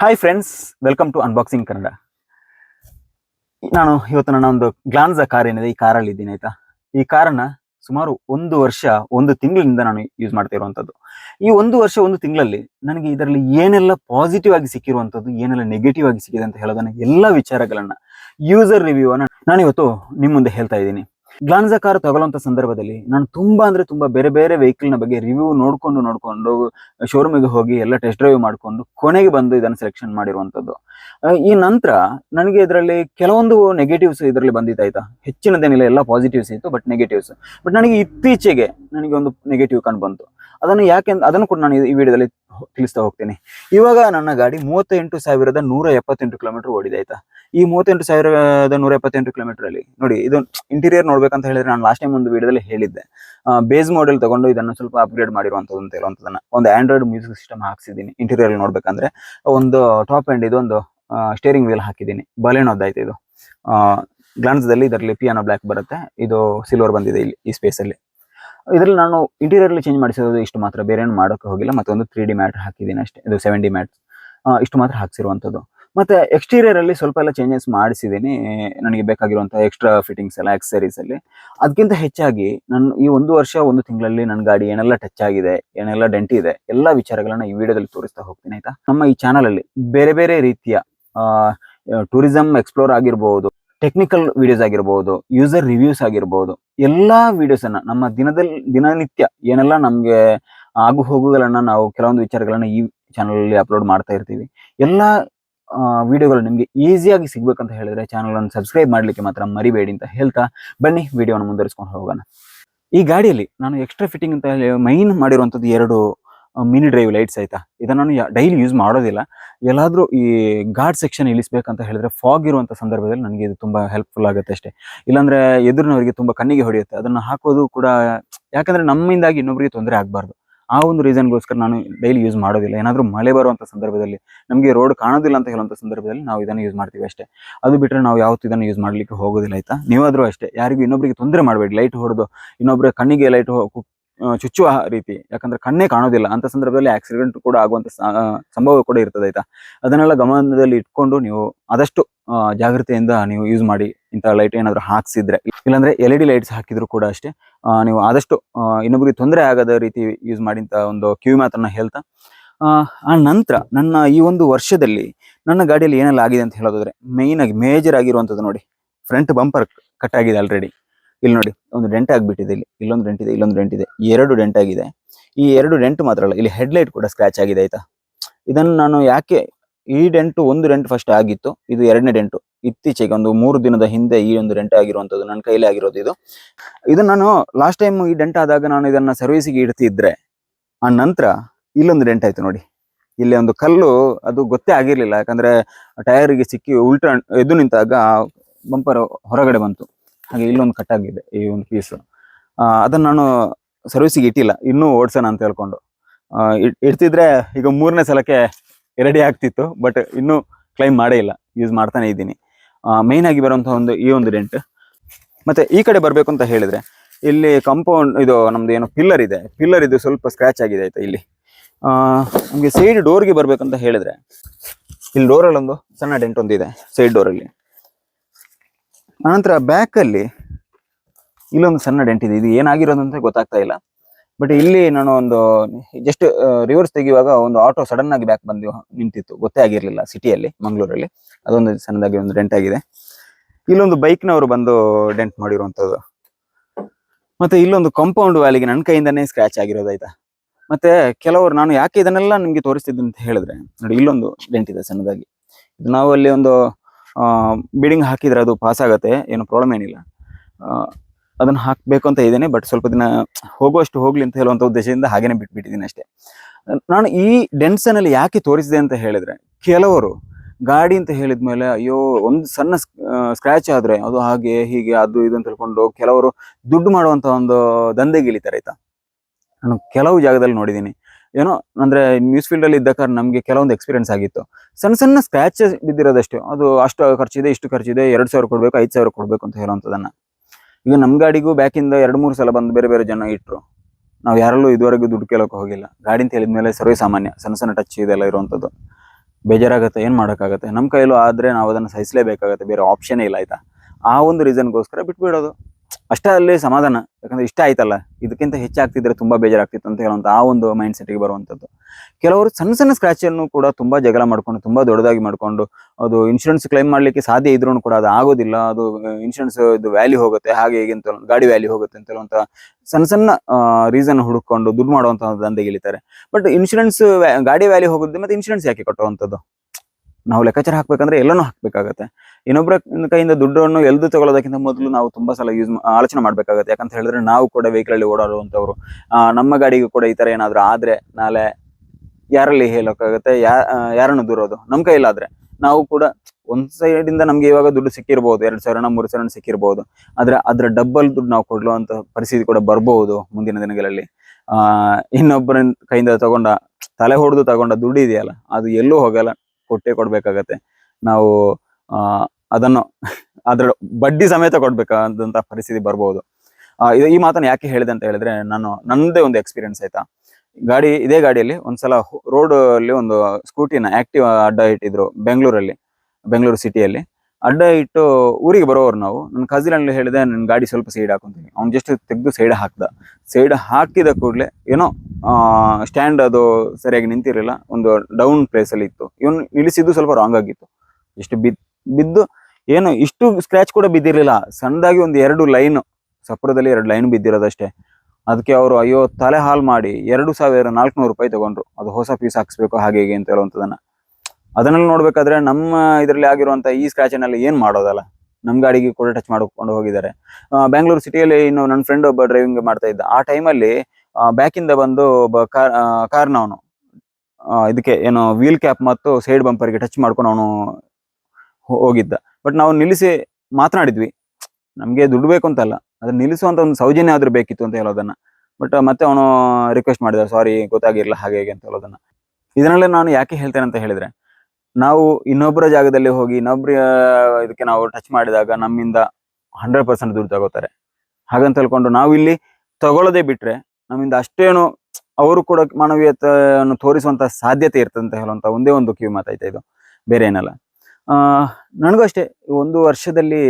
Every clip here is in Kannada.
Hi friends welcome to unboxing Kannada ನಾನು ಇವತ್ತು ನನ್ನ ಒಂದು ಗ್ಲಾನ್ಸ ಕಾರ್ ಏನಿದೆ, ಈ ಕಾರಲ್ಲಿ ಇದ್ದೀನಿ ಆಯ್ತಾ? ಈ ಕಾರನ್ನ ಸುಮಾರು ಒಂದು ವರ್ಷ, ಒಂದು ತಿಂಗಳಿಂದ ನಾನು ಯೂಸ್ ಮಾಡ್ತಾ ಇರುವಂಥದ್ದು ಈ ಒಂದು ವರ್ಷ, ಒಂದು ತಿಂಗಳಲ್ಲಿ ನನಗೆ ಇದರಲ್ಲಿ ಏನೆಲ್ಲ ಪಾಸಿಟಿವ್ ಆಗಿ ಸಿಕ್ಕಿರುವಂತದ್ದು, ಏನೆಲ್ಲ ನೆಗೆಟಿವ್ ಆಗಿ ಸಿಕ್ಕಿದೆ ಅಂತ ಹೇಳೋದನ್ನ, ಎಲ್ಲ ವಿಚಾರಗಳನ್ನ ಯೂಸರ್ ರಿವ್ಯೂ ಅನ್ನ ನಾನು ಇವತ್ತು ನಿಮ್ಮ ಮುಂದೆ ಹೇಳ್ತಾ ಇದ್ದೀನಿ. ಗ್ಲಾನ್ಸ ಕಾರ್ ಸಂದರ್ಭದಲ್ಲಿ ನಾನು ತುಂಬಾ ಅಂದ್ರೆ ತುಂಬಾ ಬೇರೆ ಬೇರೆ ವೆಹಿಕಲ್ನ ಬಗ್ಗೆ ರಿವ್ಯೂ ನೋಡ್ಕೊಂಡು ನೋಡ್ಕೊಂಡು ಶೋರೂಮಿಗೆ ಹೋಗಿ ಎಲ್ಲ ಟೆಸ್ಟ್ ಡ್ರೈವ್ ಮಾಡ್ಕೊಂಡು ಕೊನೆಗೆ ಬಂದು ಇದನ್ನ ಸೆಲೆಕ್ಷನ್ ಮಾಡಿರುವಂತದ್ದು ಈ ನಂತರ ನನಗೆ ಇದರಲ್ಲಿ ಕೆಲವೊಂದು ನೆಗೆಟಿವ್ಸ್ ಇದರಲ್ಲಿ ಬಂದಿದ್ದಾಯ್ತಾ ಹೆಚ್ಚಿನದೇನಿಲ್ಲ, ಎಲ್ಲ ಪಾಸಿಟಿವ್ಸ್ ಇತ್ತು ಬಟ್ ನೆಗೆಟಿವ್ಸ್ ಬಟ್ ನನಗೆ ಇತ್ತೀಚೆಗೆ ನನಗೆ ಒಂದು ನೆಗೆಟಿವ್ ಕಂಡು ಬಂತು. ಅದನ್ನು ಯಾಕೆ ಅದನ್ನು ಕೂಡ ನಾನು ಈ ವಿಡಿಯೋದಲ್ಲಿ ತಿಳಿಸ್ತಾ ಹೋಗ್ತೀನಿ. ಇವಾಗ ನನ್ನ ಗಾಡಿ ಮೂವತ್ತೆಂಟು ಸಾವಿರದ ನೂರ ಎಪ್ಪತ್ತೆಂಟು ಕಿಲೋಮೀಟರ್ ಓಡಿದೆ ಆಯ್ತಾ ಈ ಮೂವತ್ತೆಂಟು ಸಾವಿರದ ನೂರ ಎಪ್ಪತ್ತೆಂಟು ಕಿಲೋಮೀಟರ್ ಅಲ್ಲಿ ನೋಡಿ, ಇದು ಇಂಟೀರಿಯರ್ ನೋಡ್ಬೇಕಂತ ಹೇಳಿದ್ರೆ ನಾನು ಲಾಸ್ಟ್ ಟೈಮ್ ಒಂದು ವಿಡಿಯೋದಲ್ಲಿ ಹೇಳಿದ್ದೆ. ಬೇಸ್ ಮಾಡೆಲ್ ತಗೊಂಡು ಇದನ್ನು ಸ್ವಲ್ಪ ಅಪ್ಗ್ರೇಡ್ ಮಾಡಿರುವಂಥದ್ದು ಅಂತ ಹೇಳುವಂಥದ್ದನ್ನ. ಒಂದು ಆಂಡ್ರಾಯ್ಡ್ ಮ್ಯೂಸಿಕ್ ಸಿಸ್ಟಮ್ ಹಾಕ್ಸಿದ್ದೀನಿ ಇಂಟೀರಿಯರ್ ನೋಡ್ಬೇಕಂದ್ರೆ. ಒಂದು ಟಾಪ್ ಎಂಡ್ ಇದೊಂದು ಸ್ಟೇರಿಂಗ್ ವೀಲ್ ಹಾಕಿದ್ದೀನಿ. ಬಲೇನೋದಾಯ್ತು ಇದು? ಗ್ಲಾನ್ಸ್ದಲ್ಲಿ ಇದರಲ್ಲಿ ಪಿಯಾನೋ ಬ್ಲ್ಯಾಕ್ ಬರುತ್ತೆ. ಇದು ಸಿಲ್ವರ್ ಬಂದಿದೆ ಇಲ್ಲಿ, ಈ ಸ್ಪೇಸ್ ಅಲ್ಲಿ. ಇದರಲ್ಲಿ ನಾನು ಇಂಟೀರಿಯರ್ ಚೇಂಜ್ ಮಾಡಿಸಿರೋದು ಇಷ್ಟು ಮಾತ್ರ. ಬೇರೆ ಏನು ಮಾಡೋಕೆ ಹೋಗಿಲ್ಲ. ಮತ್ತೆ ಒಂದು ತ್ರೀ ಡಿ ಮ್ಯಾಟ್ ಹಾಕಿದ್ದೀನಿ ಅಷ್ಟೇ. ಇದು ಸೆವೆನ್ ಡಿ ಮ್ಯಾಟ್ ಇಷ್ಟು ಮಾತ್ರ ಹಾಕ್ಸಿರುವಂಥದ್ದು. ಮತ್ತೆ ಎಕ್ಸ್ಟೀರಿಯರ್ ಅಲ್ಲಿ ಸ್ವಲ್ಪ ಎಲ್ಲ ಚೇಂಜಸ್ ಮಾಡಿಸಿದ್ದೀನಿ. ನನಗೆ ಬೇಕಾಗಿರುವಂತಹ ಎಕ್ಸ್ಟ್ರಾ ಫಿಟ್ಟಿಂಗ್ಸ್ ಎಲ್ಲ ಅಲ್ಲಿ. ಅದಕ್ಕಿಂತ ಹೆಚ್ಚಾಗಿ ನಾನು ಈ ಒಂದು ವರ್ಷ, ಒಂದು ತಿಂಗಳಲ್ಲಿ ನನ್ನ ಗಾಡಿ ಏನೆಲ್ಲ ಟಚ್ ಆಗಿದೆ, ಏನೆಲ್ಲ ಡೆಂಟ್ ಇದೆ, ಎಲ್ಲ ವಿಚಾರಗಳನ್ನ ಈ ವಿಡಿಯೋದಲ್ಲಿ ತೋರಿಸ್ತಾ ಹೋಗ್ತೀನಿ, ಆಯ್ತಾ? ನಮ್ಮ ಈ ಚಾನಲ್ ಅಲ್ಲಿ ಬೇರೆ ಬೇರೆ ರೀತಿಯ ಟೂರಿಸಂ ಎಕ್ಸ್ಪ್ಲೋರ್ ಆಗಿರ್ಬೋದು ಟೆಕ್ನಿಕಲ್ ವಿಡಿಯೋಸ್ ಆಗಿರ್ಬೋದು ಯೂಸರ್ ರಿವ್ಯೂಸ್ ಆಗಿರ್ಬೋದು, ಎಲ್ಲಾ ವಿಡಿಯೋಸ್ ಅನ್ನ ನಮ್ಮ ದಿನದಲ್ಲಿ ದಿನನಿತ್ಯ ಏನೆಲ್ಲ ನಮ್ಗೆ ಆಗು ಹೋಗುಗಳನ್ನ ನಾವು ಕೆಲವೊಂದು ವಿಚಾರಗಳನ್ನ ಈ ಚಾನಲ್ ಅಲ್ಲಿ ಅಪ್ಲೋಡ್ ಮಾಡ್ತಾ ಇರ್ತೀವಿ. ಎಲ್ಲಾ ವಿಡಿಯೋಗಳು ನಿಮ್ಗೆ ಈಸಿಯಾಗಿ ಸಿಗ್ಬೇಕಂತ ಹೇಳಿದ್ರೆ ಚಾನಲ್ ಅನ್ನು ಸಬ್ಸ್ಕ್ರೈಬ್ ಮಾಡ್ಲಿಕ್ಕೆ ಮಾತ್ರ ಮರಿಬೇಡಿ ಅಂತ ಹೇಳ್ತಾ ಬನ್ನಿ ವಿಡಿಯೋನ ಮುಂದುವರಿಸ್ಕೊಂಡು ಹೋಗೋಣ. ಈ ಗಾಡಿಯಲ್ಲಿ ನಾನು ಎಕ್ಸ್ಟ್ರಾ ಫಿಟ್ಟಿಂಗ್ ಅಂತ ಹೇಳಿ ಮೈನ್ ಮಾಡಿರುವಂತದ್ದು ಎರಡು ಮಿನಿ ಡ್ರೈವ್ ಲೈಟ್ಸ್ ಆಯ್ತಾ? ಇದನ್ನ ನಾನು ಡೈಲಿ ಯೂಸ್ ಮಾಡೋದಿಲ್ಲ. ಎಲ್ಲಾದ್ರೂ ಈ ಗಾರ್ಡ್ ಸೆಕ್ಷನ್ ಇಳಿಸ್ಬೇಕಂತ ಹೇಳಿದ್ರೆ ಫಾಗ್ ಇರುವಂತ ಸಂದರ್ಭದಲ್ಲಿ ನನಗೆ ಇದು ತುಂಬಾ ಹೆಲ್ಪ್ಫುಲ್ ಆಗುತ್ತೆ ಅಷ್ಟೇ. ಇಲ್ಲಾಂದ್ರೆ ಎದುರಿನವರಿಗೆ ತುಂಬಾ ಕಣ್ಣಿಗೆ ಹೊಡೆಯುತ್ತೆ. ಅದನ್ನ ಹಾಕೋದು ಕೂಡ, ಯಾಕಂದ್ರೆ ನಮ್ಮಿಂದಾಗಿ ಇನ್ನೊಬ್ಬರಿಗೆ ತೊಂದರೆ ಆಗಬಾರ್ದು. ಆ ಒಂದು ರೀಸನ್ಗೋಸ್ಕರ ನಾನು ಡೈಲಿ ಯೂಸ್ ಮಾಡೋದಿಲ್ಲ. ಏನಾದರೂ ಮಳೆ ಬರುವಂಥ ಸಂದರ್ಭದಲ್ಲಿ, ನಮಗೆ ರೋಡ್ ಕಾಣೋದಿಲ್ಲ ಅಂತ ಹೇಳುವಂಥ ಸಂದರ್ಭದಲ್ಲಿ ನಾವು ಇದನ್ನು ಯೂಸ್ ಮಾಡ್ತೀವಿ ಅಷ್ಟೇ. ಅದು ಬಿಟ್ಟರೆ ನಾವು ಯಾವತ್ತೂ ಇದನ್ನು ಯೂಸ್ ಮಾಡಲಿಕ್ಕೆ ಹೋಗೋದಿಲ್ಲ ಆಯ್ತಾ? ನೀವಾದರೂ ಅಷ್ಟೇ. ಯಾರಿಗೂ ಇನ್ನೊಬ್ಬರಿಗೆ ತೊಂದರೆ ಮಾಡಬೇಡಿ. ಲೈಟ್ ಹೊಡೆದು ಇನ್ನೊಬ್ಬರ ಕಣ್ಣಿಗೆ ಲೈಟ್ ಚುಚ್ಚುವ ರೀತಿ ಯಾಕಂದ್ರೆ ಕಣ್ಣೇ ಕಾಣೋದಿಲ್ಲ. ಅಂತ ಸಂದರ್ಭದಲ್ಲಿ ಆಕ್ಸಿಡೆಂಟ್ ಕೂಡ ಆಗುವಂತ ಸಂಭವ ಕೂಡ ಇರ್ತದೆ ಆಯ್ತಾ? ಅದನ್ನೆಲ್ಲ ಗಮನದಲ್ಲಿ ಇಟ್ಕೊಂಡು ನೀವು ಆದಷ್ಟು ಜಾಗೃತೆಯಿಂದ ನೀವು ಯೂಸ್ ಮಾಡಿ ಇಂತಹ ಲೈಟ್ ಏನಾದ್ರು ಹಾಕ್ಸಿದ್ರೆ. ಇಲ್ಲಾಂದ್ರೆ ಎಲ್ ಇ ಡಿ ಲೈಟ್ಸ್ ಹಾಕಿದ್ರು ಕೂಡ ಅಷ್ಟೇ ನೀವು ಆದಷ್ಟು ಇನ್ನೊಬ್ಬರಿಗೆ ತೊಂದರೆ ಆಗದ ರೀತಿ ಯೂಸ್ ಮಾಡಿ ಅಂತ ಒಂದು ಕಿವಿ ಮಾತನ್ನ ಹೇಳ್ತಾ. ಆ, ಆ ನಂತರ ನನ್ನ ಈ ಒಂದು ವರ್ಷದಲ್ಲಿ ನನ್ನ ಗಾಡಿಯಲ್ಲಿ ಏನೆಲ್ಲ ಆಗಿದೆ ಅಂತ ಹೇಳೋದಾದ್ರೆ ಮೇಯ್ನ್ ಆಗಿ ಮೇಜರ್ ಆಗಿರುವಂತದ್ದು ನೋಡಿ ಫ್ರಂಟ್ ಬಂಪರ್ ಕಟ್ ಆಗಿದೆ ಆಲ್ರೆಡಿ ಇಲ್ಲಿ ನೋಡಿ, ಒಂದು ಡೆಂಟ್ ಆಗಿಬಿಟ್ಟಿದೆ ಇಲ್ಲಿ. ಇಲ್ಲೊಂದು ಡೆಂಟ್ ಇದೆ, ಇಲ್ಲೊಂದು ಡೆಂಟ್ ಇದೆ. ಎರಡು ಡೆಂಟ್ ಆಗಿದೆ. ಈ ಎರಡು ಡೆಂಟ್ ಮಾತ್ರ ಅಲ್ಲ, ಇಲ್ಲಿ ಹೆಡ್ಲೈಟ್ ಕೂಡ ಸ್ಕ್ರಾಚ್ ಆಗಿದೆ ಆಯ್ತಾ? ಇದನ್ನು ನಾನು ಯಾಕೆ ಈ ಡೆಂಟು ಒಂದು ಡೆಂಟ್ ಫಸ್ಟ್ ಆಗಿತ್ತು, ಇದು ಎರಡನೇ ಡೆಂಟು ಇತ್ತೀಚೆಗೆ ಒಂದು ಮೂರು ದಿನದ ಹಿಂದೆ ಈ ಒಂದು ಡೆಂಟ್ ಆಗಿರುವಂಥದ್ದು ನನ್ನ ಕೈಲಿ ಆಗಿರೋದು ಇದು. ಇದು ನಾನು ಲಾಸ್ಟ್ ಟೈಮ್ ಈ ಡೆಂಟ್ ಆದಾಗ ನಾನು ಇದನ್ನ ಸರ್ವಿಸಿಗೆ ಇಡ್ತಿದ್ರೆ, ಆ ನಂತರ ಇಲ್ಲೊಂದು ಡೆಂಟ್ ಆಯ್ತು ನೋಡಿ. ಇಲ್ಲಿ ಒಂದು ಕಲ್ಲು, ಅದು ಗೊತ್ತೇ ಆಗಿರ್ಲಿಲ್ಲ, ಯಾಕಂದ್ರೆ ಟೈರ್ಗೆ ಸಿಕ್ಕಿ ಉಲ್ಟ ಎದ್ದು ನಿಂತಾಗ ಬಂಪರ್ ಹೊರಗಡೆ ಬಂತು. ಹಾಗೆ ಇಲ್ಲೊಂದು ಕಟ್ ಆಗಿದೆ ಈ ಒಂದು ಪೀಸ್ ಅದನ್ನ ನಾನು ಸರ್ವಿಸಿಗೆ ಇಟ್ಟಿಲ್ಲ, ಇನ್ನೂ ಓಡಿಸೋಣ ಅಂತ ಹೇಳ್ಕೊಂಡು. ಇಡ್ತಿದ್ರೆ ಈಗ ಮೂರನೇ ಸಲಕ್ಕೆ ರೆಡಿ ಆಗ್ತಿತ್ತು ಬಟ್ ಇನ್ನೂ ಕ್ಲೈಮ್ ಮಾಡೇ ಇಲ್ಲ ಯೂಸ್ ಮಾಡ್ತಾನೆ ಇದ್ದೀನಿ. ಮೈನ್ ಆಗಿ ಬರುವಂತಹ ಒಂದು, ಈ ಒಂದು ಡೆಂಟ್ ಮತ್ತೆ ಈ ಕಡೆ ಬರಬೇಕು ಅಂತ ಹೇಳಿದ್ರೆ, ಇಲ್ಲಿ ಕಾಂಪೌಂಡ್ ಇದು ನಮ್ದು ಏನು ಪಿಲ್ಲರ್ ಇದೆ ಪಿಲ್ಲರ್ ಇದು ಸ್ವಲ್ಪ ಸ್ಕ್ರಾಚ್ ಆಗಿದೆ ಆಯ್ತಾ ಇಲ್ಲಿ. ನಮಗೆ ಸೈಡ್ ಡೋರ್ಗೆ ಬರಬೇಕಂತ ಹೇಳಿದ್ರೆ, ಇಲ್ಲಿ ಡೋರಲ್ಲಿ ಒಂದು ಸಣ್ಣ ಡೆಂಟ್ ಒಂದಿದೆ ಸೈಡ್ ಡೋರಲ್ಲಿ ಅನಂತರ ಬ್ಯಾಕ್ ಅಲ್ಲಿ ಇಲ್ಲೊಂದು ಸಣ್ಣ ಡೆಂಟ್ ಇದೆ. ಇದು ಏನಾಗಿರೋದು ಅಂತ ಗೊತ್ತಾಗ್ತಾ ಇಲ್ಲ. ಬಟ್ ಇಲ್ಲಿ ನಾನು ಒಂದು ಜಸ್ಟ್ ರಿವರ್ಸ್ ತೆಗೆಯುವಾಗ ಒಂದು ಆಟೋ ಸಡನ್ ಆಗಿ ಬ್ಯಾಕ್ ಬಂದು ನಿಂತಿತ್ತು. ಗೊತ್ತೇ ಆಗಿರ್ಲಿಲ್ಲ ಸಿಟಿಯಲ್ಲಿ, ಮಂಗಳೂರಲ್ಲಿ. ಅದೊಂದು ಸಣ್ಣದಾಗಿ ಒಂದು ಡೆಂಟ್ ಆಗಿದೆ. ಇಲ್ಲೊಂದು ಬೈಕ್ನವರು ಬಂದು ಡೆಂಟ್ ಮಾಡಿರುವಂತದ್ದು ಮತ್ತೆ ಇಲ್ಲೊಂದು ಕಾಂಪೌಂಡ್ ವ್ಯಾಲಿಗೆ ನನ್ನ ಕೈಯಿಂದನೇ ಸ್ಕ್ರಾಚ್ ಆಗಿರೋದಾಯ್ತಾ ಮತ್ತೆ ಕೆಲವರು, ನಾನು ಯಾಕೆ ಇದನ್ನೆಲ್ಲ ನಿಮ್ಗೆ ತೋರಿಸ್ತಿದ್ದೆ ಅಂತ ಹೇಳಿದ್ರೆ, ನೋಡಿ ಇಲ್ಲೊಂದು ಡೆಂಟ್ ಇದೆ ಸಣ್ಣದಾಗಿ. ಇದು ನಾವು ಅಲ್ಲಿ ಒಂದು ಬಿಲ್ಡಿಂಗ್ ಹಾಕಿದ್ರೆ ಅದು ಪಾಸ್ ಆಗುತ್ತೆ, ಏನು ಪ್ರಾಬ್ಲಮ್ ಏನಿಲ್ಲ. ಅದನ್ನು ಹಾಕ್ಬೇಕು ಅಂತ ಇದ್ದೇನೆ ಬಟ್ ಸ್ವಲ್ಪ ದಿನ ಹೋಗುವಷ್ಟು ಹೋಗ್ಲಿ ಅಂತ ಹೇಳುವಂಥ ಉದ್ದೇಶದಿಂದ ಹಾಗೇನೆ ಬಿಟ್ಬಿಟ್ಟಿದ್ದೀನಿ ಅಷ್ಟೇ. ನಾನು ಈ ಡೆನ್ಸನಲ್ಲಿ ಯಾಕೆ ತೋರಿಸಿದೆ ಅಂತ ಹೇಳಿದ್ರೆ, ಕೆಲವರು ಗಾಡಿ ಅಂತ ಹೇಳಿದ್ಮೇಲೆ ಅಯ್ಯೋ, ಒಂದು ಸಣ್ಣ ಸ್ಕ್ರಾಚ್ ಆದರೆ ಅದು ಹಾಗೆ, ಹೀಗೆ, ಅದು ಇದು ಅಂತ ಹೇಳ್ಕೊಂಡು ಕೆಲವರು ದುಡ್ಡು ಮಾಡುವಂತ ಒಂದು ದಂಧೆಗೆ ಇಳಿತಾರೆ ಆಯ್ತಾ. ನಾನು ಕೆಲವು ಜಾಗದಲ್ಲಿ ನೋಡಿದ್ದೀನಿ. ಏನೋ, ಅಂದ್ರೆ ನ್ಯೂಸ್ ಫೀಲ್ಡ್ ಅಲ್ಲಿ ಇದ್ದ ಕಾರಣ ನಮಗೆ ಕೆಲವೊಂದು ಎಕ್ಸ್ಪೀರಿಯನ್ಸ್ ಆಗಿತ್ತು. ಸಣ್ಣ ಸಣ್ಣ ಸ್ಕ್ರಾಚಸ್ ಬಿದ್ದಿರೋದಷ್ಟು. ಅದು ಅಷ್ಟು ಖರ್ಚಿದೆ, ಇಷ್ಟು ಖರ್ಚಿದೆ, ಎರಡು ಸಾವಿರ ಕೊಡ್ಬೇಕು, ಐದು ಸಾವಿರ ಕೊಡ್ಬೇಕು ಅಂತ ಹೇಳುವಂಥದ್ದನ್ನ. ಈಗ ನಮ್ಮ ಗಾಡಿಗೂ ಬ್ಯಾಕಿಂದ ಎರಡು, ಮೂರು ಸಲ ಬಂದು ಬೇರೆ ಬೇರೆ ಜನ ಇಟ್ರು. ನಾವು ಯಾರಲ್ಲೂ ಇದುವರೆಗೂ ದುಡ್ಡು ಕೇಳೋಕೆ ಹೋಗಿಲ್ಲ. ಗಾಡಿ ಅಂತ ಹೇಳಿದ ಮೇಲೆ ಸರ್ವೇ ಸಾಮಾನ್ಯ, ಸಣ್ಣ ಸಣ್ಣ ಟಚ್ ಇದೆಲ್ಲ ಇರುವಂಥದ್ದು. ಬೇಜಾರಾಗುತ್ತೆ, ಏನು ಮಾಡೋಕ್ಕಾಗತ್ತೆ? ನಮ್ಮ ಕೈಲೂ ಆದರೆ ನಾವು ಅದನ್ನು ಸಹಿಸಲೇಬೇಕಾಗತ್ತೆ, ಬೇರೆ ಆಪ್ಷನೇ ಇಲ್ಲ ಆಯ್ತಾ? ಆ ಒಂದು ರೀಸನ್ಗೋಸ್ಕರ ಬಿಟ್ಬಿಡೋದು. ಅಷ್ಟೇ ಅಲ್ಲಿ ಸಮಾಧಾನ. ಯಾಕಂದ್ರೆ ಇಷ್ಟ ಆಯ್ತಲ್ಲ. ಇದಕ್ಕಿಂತ ಹೆಚ್ಚಾಗ್ತಿದ್ರೆ ತುಂಬಾ ಬೇಜಾರಾಗ್ತಿತ್ತು ಅಂತ ಹೇಳುವಂತ ಆ ಒಂದು ಮೈಂಡ್ ಸೆಟ್ಗೆ ಬರುವಂತದ್ದು. ಕೆಲವರು ಸಣ್ಣ ಸಣ್ಣ ಸ್ಕ್ರಾಚ್ ಅನ್ನು ಕೂಡ ತುಂಬಾ ಜಗಳ ಮಾಡ್ಕೊಂಡು, ತುಂಬಾ ದೊಡ್ಡದಾಗಿ ಮಾಡ್ಕೊಂಡು, ಅದು ಇನ್ಶೂರೆನ್ಸ್ ಕ್ಲೈಮ್ ಮಾಡ್ಲಿಕ್ಕೆ ಸಾಧ್ಯ ಇದ್ರೂ ಕೂಡ ಅದು ಆಗೋದಿಲ್ಲ. ಅದು ಇನ್ಶೂರೆನ್ಸ್ ಇದು ವ್ಯಾಲ್ಯೂ ಹೋಗುತ್ತೆ. ಹಾಗೆ ಹೇಗೆ ಅಂತ ಗಾಡಿ ವ್ಯಾಲ್ಯೂ ಹೋಗುತ್ತೆ ಅಂತ ಹೇಳುವಂತ ಸಣ್ಣ ಸಣ್ಣ ರೀಸನ್ ಹುಡುಕೊಂಡು ದುಡ್ಡು ಮಾಡುವಂತ ದಂಧೆಗೆ ಇಳಿತಾರೆ ಬಟ್ ಇನ್ಶೂರೆನ್ಸ್ ಗಾಡಿ ವ್ಯಾಲ್ಯೂ ಹೋಗುತ್ತೆ ಮತ್ತೆ ಇನ್ಶೂರೆನ್ಸ್ ಯಾಕೆ ಕಟ್ಟುವಂಥದ್ದು ನಾವು ಲೆಕ್ಕಾಚಾರ ಹಾಕ್ಬೇಕಂದ್ರೆ ಎಲ್ಲನೂ ಹಾಕ್ಬೇಕಾಗತ್ತೆ. ಇನ್ನೊಬ್ಬರ ಕೈಯಿಂದ ದುಡ್ಡನ್ನು ಎಲ್ದು ತಗೊಳ್ಳೋದಕ್ಕಿಂತ ಮೊದಲು ನಾವು ತುಂಬಾ ಸಲ ಯೂಸ್ ಆಲೋಚನೆ ಮಾಡ್ಬೇಕಾಗತ್ತೆ. ಯಾಕಂತ ಹೇಳಿದ್ರೆ ನಾವು ಕೂಡ ವೆಹಿಕಲ್ ಅಲ್ಲಿ ಓಡಾಡುವಂತವ್ರು ನಮ್ಮ ಗಾಡಿಗೂ ಕೂಡ ಈ ತರ ಏನಾದ್ರು ಆದ್ರೆ ನಾಳೆ ಯಾರಲ್ಲಿ ಹೇಳೋಕ್ಕಾಗತ್ತೆ? ಯಾರನ್ನು ದೂರೋದು ನಮ್ಮ ಕೈಲಾದ್ರೆ ನಾವು ಕೂಡ ಒಂದ್ ಸೈಡ್ ಇಂದ ನಮ್ಗೆ ಇವಾಗ ದುಡ್ಡು ಸಿಕ್ಕಿರ್ಬೋದು. ಎರಡ್ ಸಾವಿರ, ಮೂರು ಸಾವಿರ ಸಿಕ್ಕಿರ್ಬೋದು. ಆದ್ರೆ ಅದ್ರ ಡಬ್ಬಲ್ ದುಡ್ಡು ನಾವು ಕೊಡ್ಲುವಂತ ಪರಿಸ್ಥಿತಿ ಕೂಡ ಬರ್ಬಹುದು ಮುಂದಿನ ದಿನಗಳಲ್ಲಿ. ಆ ಇನ್ನೊಬ್ಬರ ಕೈಯಿಂದ ತಗೊಂಡ, ತಲೆ ಹೊಡೆದು ತಗೊಂಡ ದುಡ್ಡು ಇದೆಯಲ್ಲ, ಅದು ಎಲ್ಲೂ ಹೋಗಲ್ಲ. ಕೊಟ್ಟೆ ಕೊಡ್ಬೇಕಾಗತ್ತೆ. ನಾವು ಅದನ್ನು, ಅದ್ರ ಬಡ್ಡಿ ಸಮೇತ ಕೊಡ್ಬೇಕಾದಂತ ಪರಿಸ್ಥಿತಿ ಬರ್ಬೋದು. ಈ ಮಾತನ್ನ ಯಾಕೆ ಹೇಳಿದೆ ಅಂತ ಹೇಳಿದ್ರೆ, ನಾನು ನನ್ನದೇ ಒಂದು ಎಕ್ಸ್ಪೀರಿಯನ್ಸ್ ಆಯ್ತಾ? ಗಾಡಿ, ಇದೇ ಗಾಡಿಯಲ್ಲಿ ಒಂದ್ಸಲ ರೋಡ್ ಅಲ್ಲಿ ಒಂದು ಸ್ಕೂಟಿನ ಆಕ್ಟಿವ್ ಅಡ್ಡ ಇಟ್ಟಿದ್ರು ಬೆಂಗಳೂರಲ್ಲಿ, ಬೆಂಗಳೂರು ಸಿಟಿಯಲ್ಲಿ ಅಡ್ಡ ಇಟ್ಟು ಊರಿಗೆ ಬರೋರು ನಾವು. ನನ್ನ ಕಸಿನ್ ಅಲ್ಲಿ ಹೇಳಿದೆ ನನ್ನ ಗಾಡಿ ಸ್ವಲ್ಪ ಸೈಡ್ ಹಾಕೊಂತೀನಿ ಅವ್ನು ಜಸ್ಟ್ ತೆಗೆದು ಸೈಡ್ ಹಾಕ್ದ. ಸೈಡ್ ಹಾಕಿದ ಕೂಡಲೇ ಏನೋ ಸ್ಟ್ಯಾಂಡ್ ಅದು ಸರಿಯಾಗಿ ನಿಂತಿರಲಿಲ್ಲ. ಒಂದು ಡೌನ್ ಪ್ಲೇಸ್ ಅಲ್ಲಿ ಇತ್ತು. ಇವನು ನಿಲ್ಲಿಸಿದ್ದು ಸ್ವಲ್ಪ ರಾಂಗ್ ಆಗಿತ್ತು. ಎಷ್ಟು ಬಿದ್, ಬಿದ್ದು ಏನು, ಇಷ್ಟು ಸ್ಕ್ರಾಚ್ ಕೂಡ ಬಿದ್ದಿರಲಿಲ್ಲ. ಸಣ್ಣದಾಗಿ ಒಂದು ಎರಡು ಲೈನ್, ಸಪ್ರದಲ್ಲಿ ಎರಡು ಲೈನ್ ಬಿದ್ದಿರೋದಷ್ಟೇ. ಅದಕ್ಕೆ ಅವರು, ಅಯ್ಯೋ, ತಲೆ ಹಾಲ್ ಮಾಡಿ, ಎರಡು ಸಾವಿರ ನಾಲ್ಕುನೂರು ರೂಪಾಯಿ ತಗೊಂಡ್ರು. ಅದು ಹೊಸ ಪೀಸ್ ಹಾಕಿಸ್ಬೇಕು, ಹಾಗೆ ಹೀಗೆ ಅಂತ ಹೇಳುವಂಥದ್ದನ್ನ. ಅದನ್ನೆಲ್ಲ ನೋಡ್ಬೇಕಾದ್ರೆ ನಮ್ಮ ಇದರಲ್ಲಿ ಆಗಿರುವಂತ ಈ ಸ್ಕ್ರಾಚ್ ಅಲ್ಲಿ ಏನ್ ಮಾಡೋದಲ್ಲ? ನಮ್ಮ ಗಾಡಿಗೆ ಕೂಡ ಟಚ್ ಮಾಡ್ಕೊಂಡು ಹೋಗಿದ್ದಾರೆ. ಬ್ಯಾಂಗ್ಳೂರ್ ಸಿಟಿಯಲ್ಲಿ ಇನ್ನು ನನ್ನ ಫ್ರೆಂಡ್ ಒಬ್ಬ ಡ್ರೈವಿಂಗ್ ಮಾಡ್ತಾ ಇದ್ದ. ಆ ಟೈಮಲ್ಲಿ ಬ್ಯಾಕಿಂದ ಬಂದು ಒಬ್ಬ ಕಾರ್ ಕಾರ್ನವನು ಇದಕ್ಕೆ ಏನು ವೀಲ್ ಕ್ಯಾಪ್ ಮತ್ತು ಸೈಡ್ ಬಂಪರ್ಗೆ ಟಚ್ ಮಾಡ್ಕೊಂಡು ಅವನು ಹೋಗಿದ್ದ. ಬಟ್ ನಾವು ನಿಲ್ಲಿಸಿ ಮಾತನಾಡಿದ್ವಿ. ನಮಗೆ ದುಡ್ಡು ಬೇಕು ಅಂತಲ್ಲ. ಅದನ್ನ ನಿಲ್ಲಿಸುವಂತ ಒಂದು ಸೌಜನ್ಯ ಆದ್ರೂ ಬೇಕಿತ್ತು ಅಂತ ಹೇಳೋದನ್ನ. ಬಟ್ ಮತ್ತೆ ಅವನು ರಿಕ್ವೆಸ್ಟ್ ಮಾಡಿದ ಸಾರಿ ಗೊತ್ತಾಗಿರ್ಲಿಲ್ಲ ಹಾಗೆ ಹೇಗೆ ಅಂತ ಹೇಳೋದನ್ನ. ಇದನ್ನೆಲ್ಲ ನಾನು ಯಾಕೆ ಹೇಳ್ತೇನೆ ಅಂತ ಹೇಳಿದ್ರೆ ನಾವು ಇನ್ನೊಬ್ಬರ ಜಾಗದಲ್ಲಿ ಹೋಗಿ ಇನ್ನೊಬ್ಬರ ಇದಕ್ಕೆ ನಾವು ಟಚ್ ಮಾಡಿದಾಗ ನಮ್ಮಿಂದ ಹಂಡ್ರೆಡ್ ಪರ್ಸೆಂಟ್ ದುಡ್ಡು ತಗೋತಾರೆ. ಹಾಗಂತ ಹೇಳ್ಕೊಂಡು ನಾವು ಇಲ್ಲಿ ತಗೊಳ್ಳೋದೇ ಬಿಟ್ರೆ ನಮ್ಮಿಂದ ಅಷ್ಟೇನು ಅವರು ಕೂಡ ಮಾನವೀಯತೆಯನ್ನು ತೋರಿಸುವಂತ ಸಾಧ್ಯತೆ ಇರ್ತದೆ ಅಂತ ಹೇಳುವಂತ ಒಂದೇ ಒಂದು ಕಿವಿ ಮಾತಾಯ್ತಾ ಇದು. ಬೇರೆ ಏನಲ್ಲ. ನನಗೂ ಅಷ್ಟೇ ಒಂದು ವರ್ಷದಲ್ಲಿ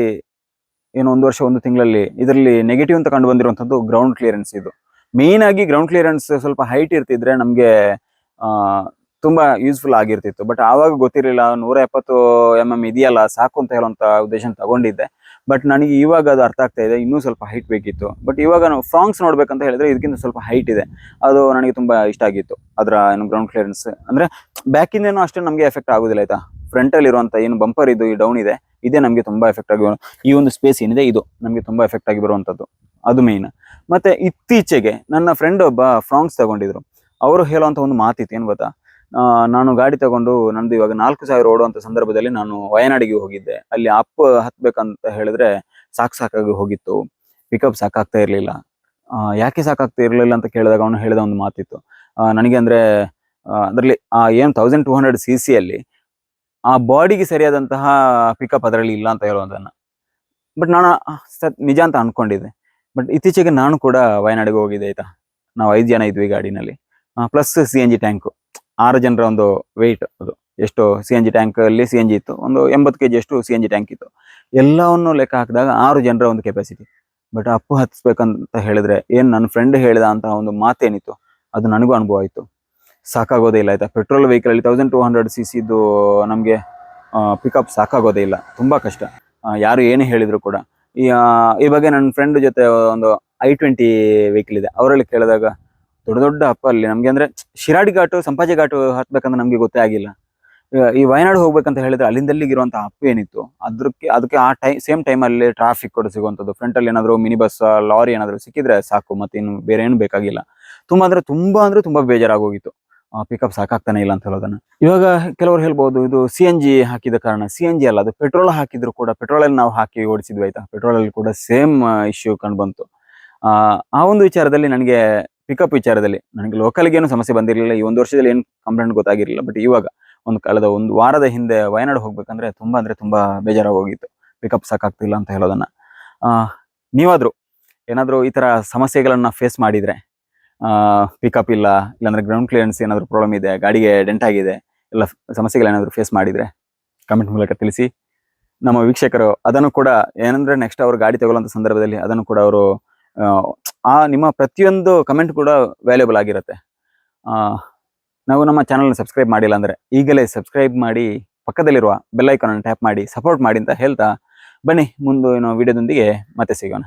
ಏನು ಒಂದು ವರ್ಷ, ಒಂದು ತಿಂಗಳಲ್ಲಿ ಇದರಲ್ಲಿ ನೆಗೆಟಿವ್ ಅಂತ ಕಂಡು ಬಂದಿರುವಂಥದ್ದು ಗ್ರೌಂಡ್ ಕ್ಲಿಯರೆನ್ಸ್ ಇದು. ಮೇನ್ ಆಗಿ ಗ್ರೌಂಡ್ ಕ್ಲಿಯರೆನ್ಸ್ ಸ್ವಲ್ಪ ಹೈಟ್ ಇರ್ತಿದ್ರೆ ನಮಗೆ ತುಂಬಾ ಯೂಸ್ಫುಲ್ ಆಗಿರ್ತಿತ್ತು. ಬಟ್ ಆವಾಗ ಗೊತ್ತಿರಲಿಲ್ಲ ನೂರ ಎಪ್ಪತ್ತು ಎಂ ಎಂ ಇದೆಯಲ್ಲ, ಸಾಕು ಅಂತ ಹೇಳುವಂತ ಉದ್ದೇಶ ತಗೊಂಡಿದ್ದೆ. ಬಟ್ ನನಗೆ ಇವಾಗ ಅದು ಅರ್ಥ ಆಗ್ತಾ ಇದೆ, ಇನ್ನೂ ಸ್ವಲ್ಪ ಹೈಟ್ ಬೇಕಿತ್ತು. ಬಟ್ ಇವಾಗ ನಾವು ಫ್ರಾಂಗ್ಸ್ ನೋಡ್ಬೇಕಂತ ಹೇಳಿದ್ರೆ ಇದಕ್ಕಿಂತ ಸ್ವಲ್ಪ ಹೈಟ್ ಇದೆ. ಅದು ನನಗೆ ತುಂಬಾ ಇಷ್ಟ ಆಗಿತ್ತು, ಅದರ ಏನು ಗ್ರೌಂಡ್ ಕ್ಲಿಯರೆನ್ಸ್ ಅಂದ್ರೆ ಬ್ಯಾಕ್ ಇಂದೇನು ಅಷ್ಟೇ ನಮಗೆ ಎಫೆಕ್ಟ್ ಆಗುದಿಲ್ಲ, ಆಯ್ತಾ? ಫ್ರಂಟ್ ಅಲ್ಲಿ ಇರುವಂತ ಏನು ಬಂಪರ್ ಇದು, ಈ ಡೌನ್ ಇದೆ, ಇದೇ ನಮಗೆ ತುಂಬಾ ಎಫೆಕ್ಟ್ ಆಗಿ ಈ ಒಂದು ಸ್ಪೇಸ್ ಏನಿದೆ ಇದು, ನಮಗೆ ತುಂಬಾ ಎಫೆಕ್ಟ್ ಆಗಿ ಬರುವಂತದ್ದು. ಅದು ಮೇನ್ ಮತ್ತೆ ಇತ್ತೀಚೆಗೆ ನನ್ನ ಫ್ರೆಂಡ್ ಒಬ್ಬ ಫ್ರಾಂಗ್ಸ್ ತಗೊಂಡಿದ್ರು. ಅವರು ಹೇಳುವಂತ ಒಂದು ಮಾತಿತ್ತು, ಏನು ಗೊತ್ತಾ? ನಾನು ಗಾಡಿ ತಗೊಂಡು ನಂದು ಇವಾಗ ನಾಲ್ಕು ಸಾವಿರ ಓಡುವಂತ ಸಂದರ್ಭದಲ್ಲಿ ನಾನು ವಯನಾಡಿಗೆ ಹೋಗಿದ್ದೆ. ಅಲ್ಲಿ ಅಪ್ ಹತ್ಬೇಕಂತ ಹೇಳಿದ್ರೆ ಸಾಕ್ ಸಾಕಾಗಿ ಹೋಗಿತ್ತು. ಪಿಕಪ್ ಸಾಕಾಗ್ತಾ ಇರ್ಲಿಲ್ಲ. ಯಾಕೆ ಸಾಕಾಗ್ತಾ ಇರ್ಲಿಲ್ಲ ಅಂತ ಕೇಳಿದಾಗ ಅವನು ಹೇಳಿದ ಒಂದು ಮಾತಿತ್ತು. ನನಗೆ ಅಂದ್ರೆ ಅದರಲ್ಲಿ ಆ ಏನ್ ತೌಸಂಡ್ ಟೂ ಹಂಡ್ರೆಡ್ ಸಿ ಆ ಬಾಡಿಗೆ ಸರಿಯಾದಂತಹ ಪಿಕಪ್ ಅದರಲ್ಲಿ ಇಲ್ಲ ಅಂತ ಹೇಳುವಂತನ್ನ ಬಟ್ ನಾನು ಸತ್, ನಿಜ ಅಂತ ಅನ್ಕೊಂಡಿದ್ದೆ. ಬಟ್ ಇತ್ತೀಚೆಗೆ ನಾನು ಕೂಡ ವಯನಾಡಿಗೆ ಹೋಗಿದ್ದೆ ಆಯ್ತಾ. ನಾವು ಐದು ಜನ ಇದ್ವಿ ಗಾಡಿನಲ್ಲಿ. Plus C N G tank ಆರು ಜನರ ಒಂದು ವೆಯ್ಟ್ ಅದು. ಎಷ್ಟು ಸಿ ಎನ್ ಜಿ ಟ್ಯಾಂಕ್ ಅಲ್ಲಿ ಸಿ ಎನ್ ಜಿ ಇತ್ತು. ಒಂದು ಎಂಬತ್ತು ಕೆಜಿ ಅಷ್ಟು ಸಿ ಎನ್ ಜಿ ಟ್ಯಾಂಕ್ ಇತ್ತು. ಎಲ್ಲವನ್ನು ಲೆಕ್ಕ ಹಾಕಿದಾಗ ಆರು ಜನರ ಒಂದು ಕೆಪಾಸಿಟಿ ಬಟ್ ಅಪ್ಪು ಹತ್ತಿಸ್ಬೇಕಂತ ಹೇಳಿದ್ರೆ ಏನು ನನ್ನ ಫ್ರೆಂಡ್ ಹೇಳಿದ ಅಂತಹ ಒಂದು ಮಾತೇನಿತ್ತು. ಅದು ನನಗೂ ಅನುಭವ ಆಯಿತು. ಸಾಕಾಗೋದೇ ಇಲ್ಲ ಆಯ್ತಾ? ಪೆಟ್ರೋಲ್ ವೆಹಿಕಲ್ ಅಲ್ಲಿ ತೌಸಂಡ್ ಟೂ ಹಂಡ್ರೆಡ್ ಸಿ ಸಿದು ನಮಗೆ ಪಿಕಪ್ ಸಾಕಾಗೋದೇ ಇಲ್ಲ. ತುಂಬಾ ಕಷ್ಟ. ಯಾರು ಏನು ಹೇಳಿದ್ರು ಕೂಡ. ಈ ಬಗ್ಗೆ ನನ್ನ ಫ್ರೆಂಡ್ ಜೊತೆ ಒಂದು ಐ ಟ್ವೆಂಟಿ ವೆಹಿಕಲ್ ಇದೆ. ಅವರಲ್ಲಿ ಕೇಳಿದಾಗ ದೊಡ್ಡ ದೊಡ್ಡ ಅಪ್ಪ ಅಲ್ಲಿ. ನಮ್ಗೆ ಅಂದ್ರೆ ಶಿರಾಡಿ ಘಾಟು, ಸಂಪಾಜಿ ಘಾಟು ಹತ್ಬೇಕಂದ್ರೆ ನಮ್ಗೆ ಗೊತ್ತೇ ಆಗಿಲ್ಲ ಈ- ವಯನಾಡು ಹೋಗ್ಬೇಕಂತ ಹೇಳಿದ್ರೆ ಅಲ್ಲಿಂದಲ್ಲಿಗೆ ಇರುವಂತಹ ಅಪ್ ಏನಿತ್ತು? ಅದಕ್ಕೆ ಅದಕ್ಕೆ ಆ ಟೈಮ್ ಸೇಮ್ ಟೈಮಲ್ಲಿ ಟ್ರಾಫಿಕ್ ಕೂಡ ಸಿಗುವಂಥದ್ದು. ಫ್ರಂಟ್ ಅಲ್ಲಿ ಏನಾದ್ರು ಮಿನಿ ಬಸ್ ಲಾರಿ ಏನಾದ್ರು ಸಿಕ್ಕಿದ್ರೆ ಸಾಕು, ಮತ್ತೆ ಇನ್ನು ಬೇರೆ ಏನು ಬೇಕಾಗಿಲ್ಲ. ತುಂಬಾ ಅಂದ್ರೆ ತುಂಬಾ ಅಂದ್ರೆ ತುಂಬಾ ಬೇಜಾರಾಗೋಗಿತ್ತು. ಪಿಕಪ್ ಸಾಕಾಗ್ತಾನೆ ಇಲ್ಲ ಅಂತ ಹೇಳೋದನ್ನ. ಇವಾಗ ಕೆಲವರು ಹೇಳ್ಬೋದು, ಇದು ಸಿ ಎನ್ ಜಿ ಹಾಕಿದ ಕಾರಣ. ಸಿ ಎನ್ ಜಿ ಅಲ್ಲ, ಅದು ಪೆಟ್ರೋಲ್ ಹಾಕಿದ್ರು ಕೂಡ ಪೆಟ್ರೋಲ್ ಅಲ್ಲಿ ನಾವು ಹಾಕಿ ಓಡಿಸಿದ್ವಿ, ಆಯ್ತಾ? ಪೆಟ್ರೋಲ್ ಅಲ್ಲಿ ಕೂಡ ಸೇಮ್ ಇಶ್ಯೂ ಕಂಡು ಬಂತು. ಆ ಒಂದು ವಿಚಾರದಲ್ಲಿ ನನಗೆ ಪಿಕಪ್ ವಿಚಾರದಲ್ಲಿ ನನಗೆ ಲೋಕಲ್ಗೆ ಏನು ಸಮಸ್ಯೆ ಬಂದಿರಲಿಲ್ಲ. ಈ ಒಂದು ವರ್ಷದಲ್ಲಿ ಏನು ಕಂಪ್ಲೇಂಟ್ ಗೊತ್ತಾಗಿರಲಿಲ್ಲ. ಬಟ್ ಇವಾಗ ಒಂದು ಕಳೆದ ಒಂದು ವಾರದ ಹಿಂದೆ ವಯನಾಡು ಹೋಗ್ಬೇಕಂದ್ರೆ ತುಂಬ ಅಂದರೆ ತುಂಬ ಬೇಜಾರಾಗಿ ಹೋಗಿತ್ತು ಪಿಕಪ್ ಸಾಕಾಗ್ತಿಲ್ಲ ಅಂತ ಹೇಳೋದನ್ನ. ನೀವಾದರೂ ಏನಾದರೂ ಈ ಥರ ಸಮಸ್ಯೆಗಳನ್ನು ಫೇಸ್ ಮಾಡಿದರೆ ಪಿಕಪ್ ಇಲ್ಲ, ಇಲ್ಲಾಂದರೆ ಗ್ರೌಂಡ್ ಕ್ಲಿಯರೆನ್ಸ್ ಏನಾದರೂ ಪ್ರಾಬ್ಲಮ್ ಇದೆ, ಗಾಡಿಗೆ ಡೆಂಟ್ ಆಗಿದೆ, ಎಲ್ಲ ಸಮಸ್ಯೆಗಳೇನಾದರೂ ಫೇಸ್ ಮಾಡಿದರೆ ಕಮೆಂಟ್ ಮೂಲಕ ತಿಳಿಸಿ. ನಮ್ಮ ವೀಕ್ಷಕರು ಅದನ್ನು ಕೂಡ ಏನಂದರೆ ನೆಕ್ಸ್ಟ್ ಅವರು ಗಾಡಿ ತಗೊಳ್ಳೋಂಥ ಸಂದರ್ಭದಲ್ಲಿ ಅದನ್ನು ಕೂಡ ಅವರು ಆ ನಿಮ್ಮ ಪ್ರತಿಯೊಂದು ಕಮೆಂಟ್ ಕೂಡ ವ್ಯಾಲ್ಯೂಬಲ್ ಆಗಿರುತ್ತೆ. ನಾವು ನಮ್ಮ ಚಾನಲ್ನ ಸಬ್ಸ್ಕ್ರೈಬ್ ಮಾಡಿಲ್ಲ ಅಂದರೆ ಈಗಲೇ ಸಬ್ಸ್ಕ್ರೈಬ್ ಮಾಡಿ, ಪಕ್ಕದಲ್ಲಿರುವ ಬೆಲ್ಲೈಕನನ್ನು ಟ್ಯಾಪ್ ಮಾಡಿ ಸಪೋರ್ಟ್ ಮಾಡಿ ಅಂತ ಹೇಳ್ತಾ ಬನ್ನಿ. ಮುಂದೆ ಏನೋ ವಿಡಿಯೋದೊಂದಿಗೆ ಮತ್ತೆ ಸಿಗೋಣ.